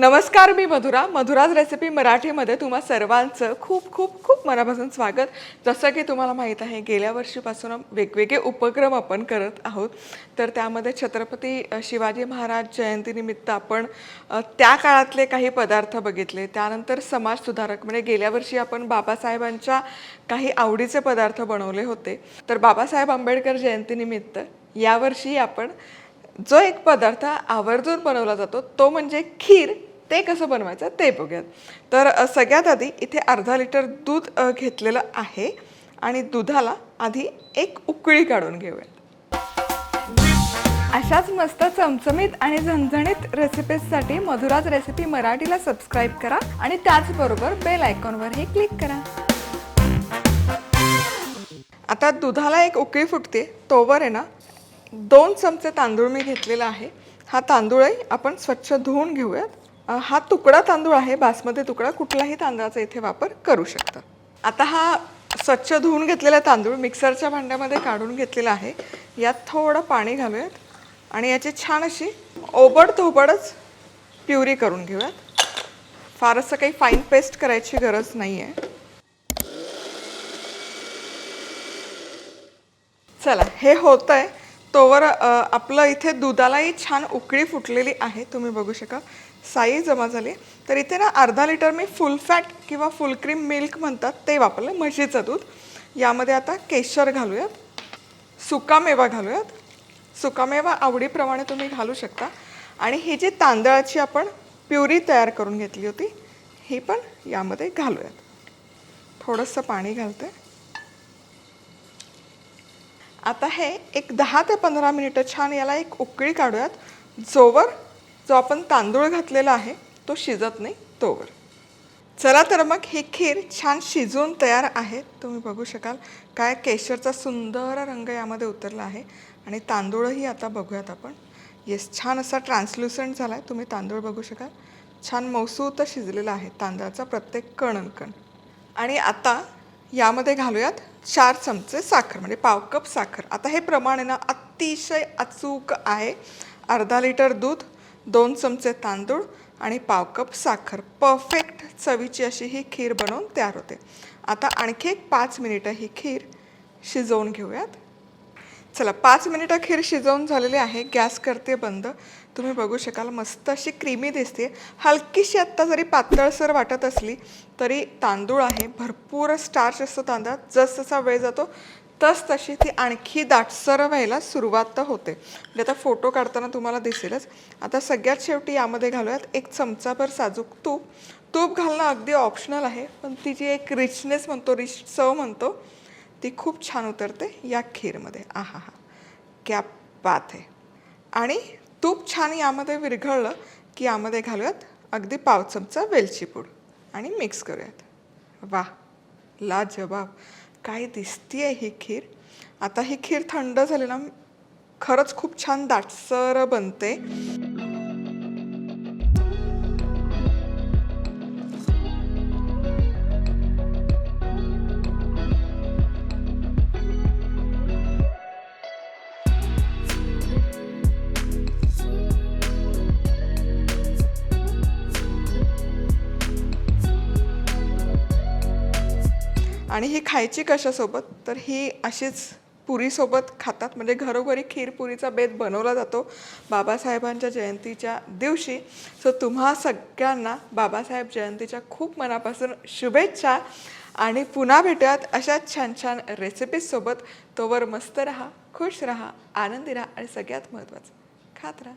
नमस्कार मी मधुरा. मधुराज रेसिपी मराठीमध्ये तुम्हा सर्वांचं खूप खूप खूप मनापासून स्वागत. जसं की तुम्हाला माहीत आहे गेल्या वर्षीपासून वेगवेगळे उपक्रम आपण करत आहोत. तर त्यामध्ये छत्रपती शिवाजी महाराज जयंतीनिमित्त आपण त्या काळातले काही पदार्थ बघितले. त्यानंतर समाज सुधारक म्हणजे गेल्या वर्षी आपण बाबासाहेबांच्या काही आवडीचे पदार्थ बनवले होते. तर बाबासाहेब आंबेडकर जयंतीनिमित्त यावर्षी आपण जो एक पदार्थ आवर्जून बनवला जातो तो म्हणजे खीर. ते कसं बनवायचं ते बघूयात. तर सगळ्यात आधी इथे अर्धा लिटर दूध घेतलेलं आहे आणि दुधाला आधी एक उकळी काढून घेऊयात. अशाच मस्त चमचमीत आणि झणझणीत रेसिपीजसाठी मधुराज रेसिपी मराठीला सबस्क्राईब करा आणि त्याचबरोबर बेल आयकॉनवरही क्लिक करा. आता दुधाला एक उकळी फुटते तोवर आहे ना दोन चमचे तांदूळ मी घेतलेला आहे. हा तांदूळही आपण स्वच्छ धुवून घेऊयात. हा तुकडा तांदूळ आहे बासमती तुकडा कुठलाही तांदळाचा इथे वापर करू शकता. आता हा स्वच्छ धुवून घेतलेला तांदूळ मिक्सरच्या भांड्यामध्ये काढून घेतलेला आहे. यात थोडं पाणी घालूयात आणि याची छान अशी ओबड धोबडच प्युरी करून घेऊयात. फार असं काही फाईन पेस्ट करायची गरज नाही आहे चला हे होतं आहे तोवर आपलं इथे दुधालाही छान उकळी फुटलेली आहे तुम्ही बघू शकाल. साई जमा झाली. तर इथे ना अर्धा लिटर मी फुल फॅट किंवा फुल क्रीम मिल्क म्हणतात ते वापरलं म्हशीचं दूध. यामध्ये आता केशर घालूयात सुकामेवा घालूयात. सुकामेवा आवडीप्रमाणे तुम्ही घालू शकता. आणि ही जी तांदळाची आपण प्युरी तयार करून घेतली होती ही पण यामध्ये घालूयात. थोडंसं पाणी घालते. आता हे एक दहा ते पंधरा मिनिटं छान याला एक उकळी काढूयात. जोवर जो आपण तांदूळ घातलेला आहे तो शिजत नाही तोवर. चला तर मग ही खीर छान शिजून तयार आहे. तुम्ही बघू शकाल काय केशरचा सुंदर रंग यामध्ये उतरला आहे. आणि तांदूळही आता बघूयात आपण. येस छान असा ट्रान्सल्युसंट झाला आहे तुम्ही तांदूळ बघू शकाल. छान मौसूत शिजलेला आहे तांदळाचा प्रत्येक कण कण आणि आता यामध्ये घालूयात चार चमचे साखर म्हणजे पाव कप साखर. आता हे प्रमाण आहे ना अतिशय अचूक आहे. अर्धा लिटर दूध दोन चमचे तांदूळ आणि पाव कप साखर. परफेक्ट चवीची अशी ही खीर बनवून तयार होते. आता आणखी एक पाच मिनिटं ही खीर शिजवून घेऊयात. चला पाच मिनिटं खीर शिजवून झालेली आहे. गॅस करते बंद. तुम्ही बघू शकाल मस्त अशी क्रीमी दिसते. हलकीशी आत्ता जरी पातळसर वाटत असली तरी तांदूळ आहे. भरपूर स्टार्च असतो तांदळात. जसजसा वेळ जातो तस तशी ती आणखी दाटसर व्हायला सुरुवात तर होते. म्हणजे आता फोटो काढताना तुम्हाला दिसेलच. आता सगळ्यात शेवटी यामध्ये घालूयात एक चमचाभर साजूक तूप. तूप घालणं अगदी ऑप्शनल आहे पण ती जी एक रिचनेस म्हणतो रिच चव म्हणतो ती खूप छान उतरते या खीरमध्ये. आहा हा क्या बात आहे आणि तूप छान यामध्ये विरघळलं की यामध्ये घालूयात अगदी पाव चमचा वेलची पूड. आणि मिक्स करूयात. वा ला काय दिसती आहे ही खीर. आता ही खीर थंड झाली ना खरंच खूप छान दाटसर बनते. आणि ही खायची कशासोबत? तर ही अशीच पुरीसोबत खातात. म्हणजे घरोघरी खीरपुरीचा बेत बनवला जातो बाबासाहेबांच्या जयंतीच्या दिवशी. सो तुम्हा सगळ्यांना बाबासाहेब जयंतीच्या खूप मनापासून शुभेच्छा. आणि पुन्हा भेटूयात अशाच छान छान रेसिपीजसोबत तोवर मस्त राहा खुश राहा आनंदी राहा आणि सगळ्यात महत्त्वाचं खात राहा.